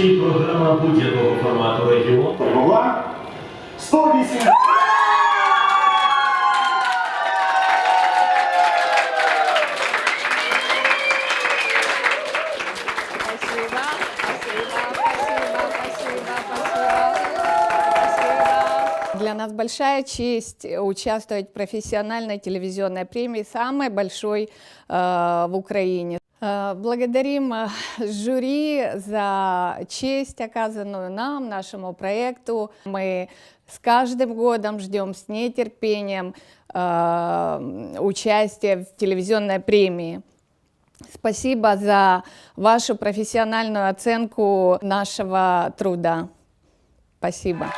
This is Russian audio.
презентації програма будь-якого формату регіону. Була 108. Спасибо, спасибо, спасибо, спасибо, спасибо, спасибо. Для нас большая честь участвовать в профессиональной телевизионной премии, самой большой э, в Украине. Э, Благодарим э, жюри за честь, оказанную нам, нашему проекту. Мы с каждым годом ждем с нетерпением э, участия в телевизионной премии. Спасибо за вашу профессиональную оценку нашего труда. Спасибо.